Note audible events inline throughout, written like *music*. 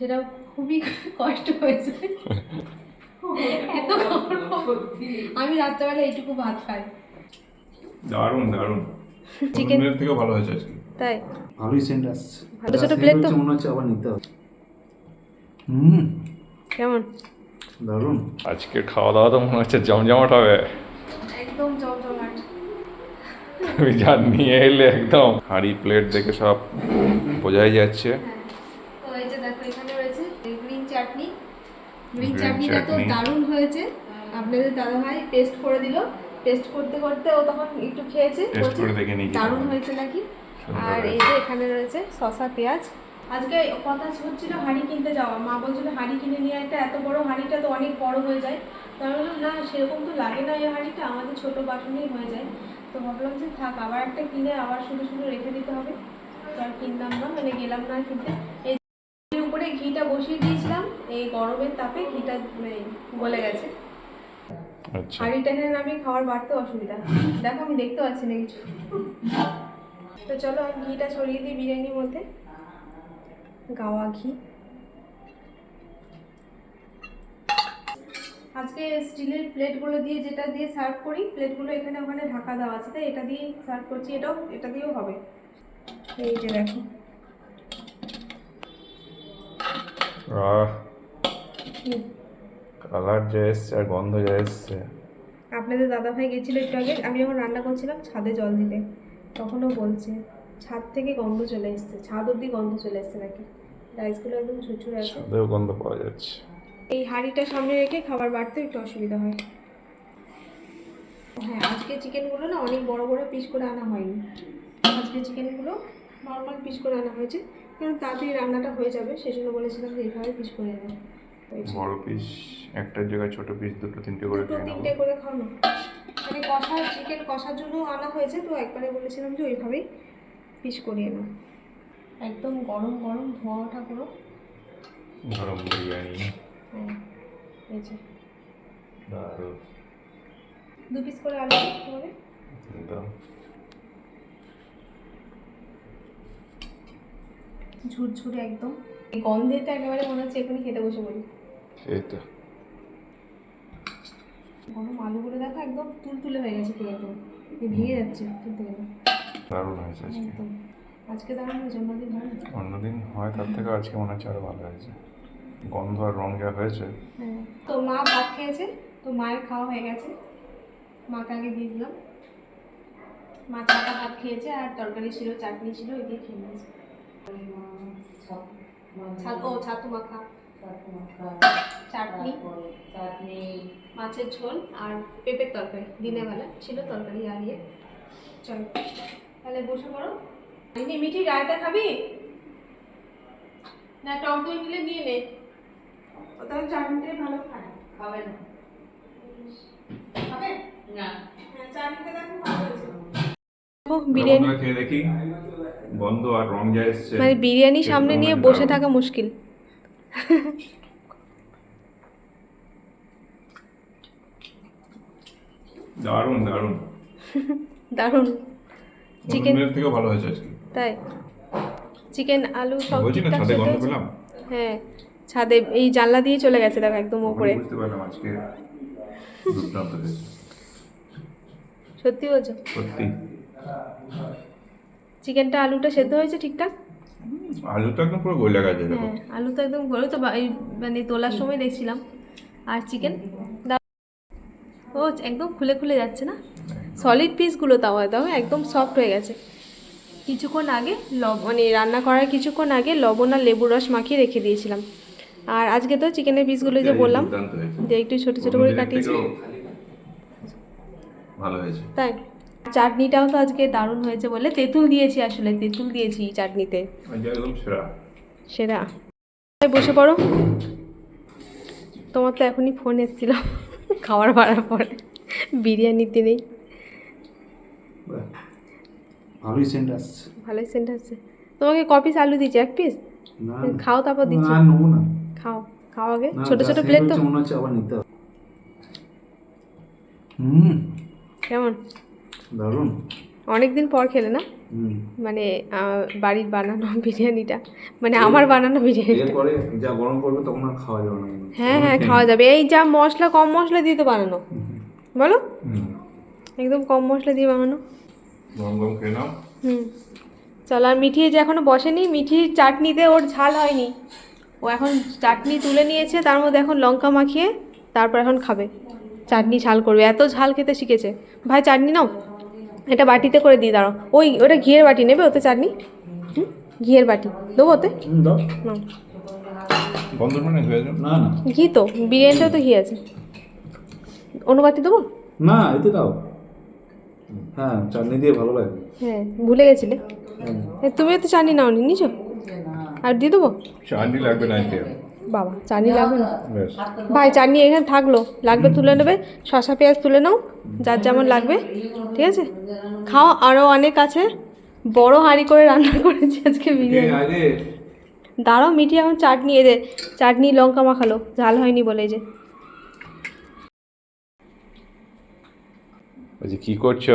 সেটা খুবই কষ্ট হয়েছে। এত আমি রাত্রেবেলা এইটুকু ভাত খাই। দারুণ দারুণ। চিকেন থেকেও ভালো হয়েছে আজকে। তাই? ভালোই সেন্ট আসছে ছোট ছোট scent তো? মনে হচ্ছে আবার নিতে হবে। হুম। কেমন? দারুণ। আজকের খাওয়া দাওয়া তো মনে হচ্ছে জমজমাট হবে। একদম জমজমাট। তুমি যা নিয়ে এলে একদম। হাঁড়ি প্লেট দেখে সব বোঝাই যাচ্ছে তো এই যে দেখো এখানে রয়েছে গ্রিন চাটনি। গ্রিন চাটনিটা তো দারুণ হয়েছে। আপনাদের দাদা ভাই পেস্ট করে দিল। পেস্ট করতে করতে ও তখন একটু খেয়েছে। টেস্ট দারুণ হয়েছে নাকি? আর এই যে এখানে রয়েছে শসা পেঁয়াজ। আজকে কথা হচ্ছিল হাঁড়ি কিনতে যাওয়া। মা বলছিল হাঁড়ি কিনে নিয়ে একটা এত বড় হাঁড়িটা তো অনেক বড় হয়ে যায়। তো আমি বললাম না সেরকম তো লাগে না এই হাঁড়িটা। আমাদের ছোট বাসনেই হয়ে যায়। তো ভাবলাম যে থাক আবার একটা কিনে আবার শুধু শুধু রেখে দিতে হবে। তো আর কিনলাম না মানে গেলাম না কিনতে। এই উপরে ঘিটা বসিয়ে দিয়েছিলাম এই গরমের তাপে ঘিটা মানে গলে গেছে। আচ্ছা। হাঁড়িটা এখানে নামিয়ে খাওয়ার বাড়তে অসুবিধা। দেখো আমি দেখতে পাচ্ছি না কিছু। তো চলো আমি ঘিটা ছড়িয়ে দিই বিরিয়ানির মধ্যে। গাওয়া ঘি। আজকে স্টিলের প্লেটগুলো দিয়ে যেটা দিয়ে সার্ভ করি প্লেটগুলো এখানে ওখানে ঢাকা দেওয়া আছে তাই এটা দিয়ে সার্ভ করছি। এটাও এটা দিয়েও হবে। এই যে দেখো। কালার যা এসছে আর গন্ধ যা এসছে। আপনাদের দাদাভাই গেছিল একটু আগে আমি যখন রান্না করছিলাম ছাদে জল দিতে তখনও বলছে ছাদ থেকে গন্ধ চলে এসছে ছাদ অবধি গন্ধ চলে এসছে নাকি? রাইসগুলো একদম ঝুরঝুরে আছে। সাদেও গন্ধ পাওয়া যাচ্ছে। এই হাঁড়িটা সামনে রেখে খাবার বাড়তে একটু অসুবিধা হয়। হ্যাঁ আজকে চিকেনগুলো না অনেক বড় বড় পিস করে আনা হয়নি। আজকে চিকেনগুলো নর্মাল পিস করে আনা হয়েছে কারণ তাড়াতাড়ি রান্নাটা হয়ে যাবে সেজন্য বলেছিলাম যে এইভাবে পিস করে নেব। হয়েছে বড় পিস একটার জায়গায় ছোট পিস দুটো তিনটে করে দুটো তিনটে করে খাও মানে কষা চিকেন কষার জন্য আনা হয়েছে তো একবারে বলেছিলাম যে ওইভাবেই পিস করিয়ে নাও একদম গরম গরম ধোয়া ওঠা করো গরম বিরিয়ানি। হ্যাঁ এই যে। দারুণ। দু পিস করে আলু হবে। একদম। ঝুরঝুরে একদম। এই গন্ধেটা একেবারে মনে হচ্ছে এখনই খেতে বসে পড়ি। সেই তো গরম আলুগুলো দেখো একদম তুলতুলে হয়ে গেছে পুরো একদম। এই ভেঙে যাচ্ছে তুলতে গেলে দারুণ হয়েছে আজকে। আজকে দাঁড়ানো হয়েছে অন্যদিন হয় অন্যদিন হয় তার থেকে আজকে মনে হচ্ছে আরও ভালো হয়েছে। গন্ধ আর রং যা হয়েছে। হ্যাঁ। তো মা ভাত খেয়েছে তো মায়ের খাওয়া হয়ে গেছে। মাকে আগে দিয়ে দিলাম। মা চাটা ভাত খেয়েছে আর তরকারি ছিল চাটনি ছিল ওই দিয়ে খেয়ে নিয়েছে। ছাত ও ছাতু মাখা। চাটনি। চাটনি মাছের ঝোল আর পেঁপের তরকারি দিনের বেলা ছিল তরকারি আর ইয়ে। চলো তাহলে বসে পড়ো। এমনি মিঠি রায়তা খাবি? না টক দই মিলে নিয়ে নে। তাহলে চাটনিটাই ভালো খায়। খাবে না। খাবে? না। হ্যাঁ চাটনিটা দেখো ভালো হয়েছে। বিরিয়ানি। মানে বিরিয়ানি সামনে নিয়ে বসে থাকা মুশকিল। *laughs* দারুণ দারুণ। দারুণ। Chicken- চিকেন থেকেও ভালো হয়েছে আজকে। তাই? চিকেন আলু সব ঠিকঠাক গন্ধ? পেলাম? হ্যাঁ ছাদে এই জানলা দিয়ে চলে গেছে দেখো একদম উপরে। বুঝতে পারলাম আজকে দুর্দান্ত সত্যি বলছো? সত্যি। চিকেনটা আলুটা সেদ্ধ হয়েছে ঠিকঠাক? আলুটা একদম পুরো গলে গেছে হ্যাঁ আলু তো একদম ঘরে তো মানে তোলার সময় দেখছিলাম। আর চিকেন ও একদম খুলে খুলে যাচ্ছে না? সলিড পিসগুলো তাও একদম একদম সফট হয়ে গেছে। কিছুক্ষণ আগে লব মানে রান্না করার কিছুক্ষণ আগে লবণ আর লেবুর রস মাখিয়ে রেখে দিয়েছিলাম। আর আজকে তো চিকেনের পিসগুলো যে বললাম যে একটু ছোটো ছোটো করে কাটিয়েছি। ভালো হয়েছে। তাই? চাটনিটাও তো আজকে দারুণ হয়েছে বলে তেঁতুল দিয়েছি আসলে তেঁতুল দিয়েছি চাটনিতে। আজ সেরা। সেরা। বসে পড়ো। তোমার তো এখনই ফোন এসেছিল খাবার বাড়ার পরে। বিরিয়ানির দিনেই বাহ, ভালোই সেন্ট আসছে। ভালোই সেন্ট আছে তোমাকে ক পিস আলু দিচ্ছি এক পিস খাও তারপর দিচ্ছি। না নেব না। খাও খাও আগে। ছোট ছোট প্লেট তো। মনে হচ্ছে আবার নিতে হবে। হুম। কেমন? দারুণ। অনেক দিন পর খেলে না? মানে বাড়ির বানানো *laughs* বিরিয়ানিটা। মানে আমার বানানো বিরিয়ানি যা গরম পড়বে তখন আর খাওয়া যাবে না হ্যাঁ হ্যাঁ খাওয়া যাবে। এই যা মশলা কম মশলা দিয়ে তো বানানো। বলো। একদম কম মশলা দিয়ে বানানো। গরম গরম খেয়ে নাও। হুম। চল আর মিঠিয়ে যে এখনও বসেনি মিঠির চাটনিতে ওর ঝাল হয়নি। ও এখন চাটনি তুলে নিয়েছে তার মধ্যে এখন লঙ্কা মাখিয়ে তারপর এখন খাবে। চাটনি ঝাল করবে এত ঝাল খেতে শিখেছে। ভাই চাটনি নাও। এটা বাটিতে করে দিয়ে দাঁড়াও। ওই ওটা ঘিয়ের বাটি নেবে ওতে চাটনি? ঘিয়ের বাটি। দেবো ওতে? মানে যাও না না। ঘি তো বিরিয়ানিটাও তো ঘি আছে। অন্য বাটি দেবো? না এতে দাও। হ্যাঁ চাটনি দিয়ে ভালো লাগে। হ্যাঁ ভুলে গেছিলে। হ্যাঁ। তুমিও তো চাটনি নাও নি নিছো আর দিয়ে দেবো? চাটনি লাগবে না বাবা চাটনি লাগবে না? ভাই চাটনি এখানে থাকল। লাগবে তুলে নেবে শসা পেঁয়াজ তুলে নাও যার যেমন লাগবে ঠিক আছে? খাও আরও অনেক আছে। বড় হাঁড়ি করে রান্না করেছি আজকে বিরিয়ানি। দাঁড়াও মিঠি এখন চাটনি এদের চাটনি লঙ্কা মাখালো ঝাল হয়নি বলে যে। বলছি কি করছ?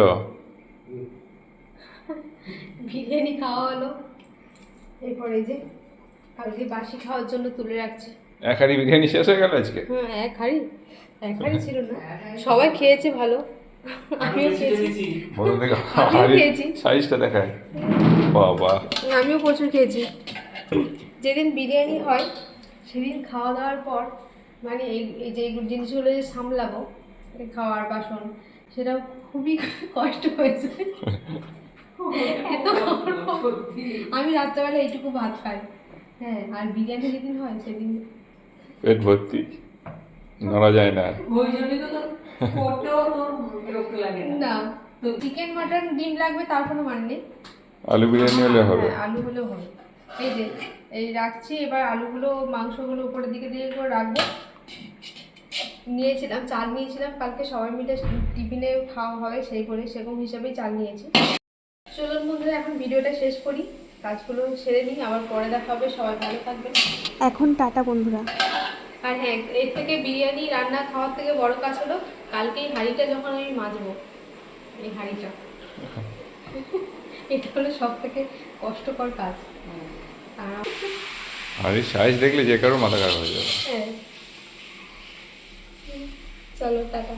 বিরিয়ানি খাওয়া হলো। এরপর এই যে কালকে বাসি খাওয়ার জন্য তুলে রাখছি। এক হাঁড়ি বিরিয়ানি শেষ হয়ে গেল আজকে? হ্যাঁ এক হাঁড়ি এক হাঁড়ি ছিল না। সবাই খেয়েছে ভালো। আমিও খেয়েছি। খেয়েছি। সাইজটা দেখায়। বাবা। আমিও প্রচুর খেয়েছি। যেদিন বিরিয়ানি হয় সেদিন খাওয়া দাওয়ার পর মানে এই এই যে এইগুলো জিনিসগুলো যে সামলাবো খাওয়ার বাসন সেটা খুবই কষ্ট হয়েছে। *laughs* এত আমি রাত্রেবেলা এইটুকু ভাত খাই। হ্যাঁ আর বিরিয়ানি যেদিন হয় সেদিন পেট ভর্তি। নড়া যায় না। ওই জন্যই তো করতেও তোর বিরক্ত লাগে না। না তো চিকেন মাটন ডিম লাগবে তার কোনো মানে নেই। আলু বিরিয়ানি হলে হবে। হ্যাঁ, আলু হলেও হবে। এই যে এই রাখছি এবার আলুগুলো মাংসগুলো উপরের দিকে দিয়ে করে রাখব। নিয়েছিলাম চাল নিয়েছিলাম কালকে সবাই মিলে টিফিনে খাওয়া হবে সেই করে সেরকম হিসাবেই চাল নিয়েছি। চলুন বন্ধুরা এখন ভিডিওটা শেষ করি। কাজগুলো ছেড়ে নিই আবার পরে দেখা হবে সবাই ভালো থাকবেন। এখন টাটা বন্ধুরা। আর হ্যাঁ এর থেকে বিরিয়ানি রান্না খাওয়ার থেকে বড় কাজ হলো কালকে এই হাঁড়িটা যখন আমি মাজবো এই হাঁড়িটা। এটা হলো সব থেকে কষ্টকর কাজ। আর হাঁড়ির সাইজ দেখলে যে কারও মাথা খারাপ হয়ে যাবে। হ্যাঁ। চলো টাটা।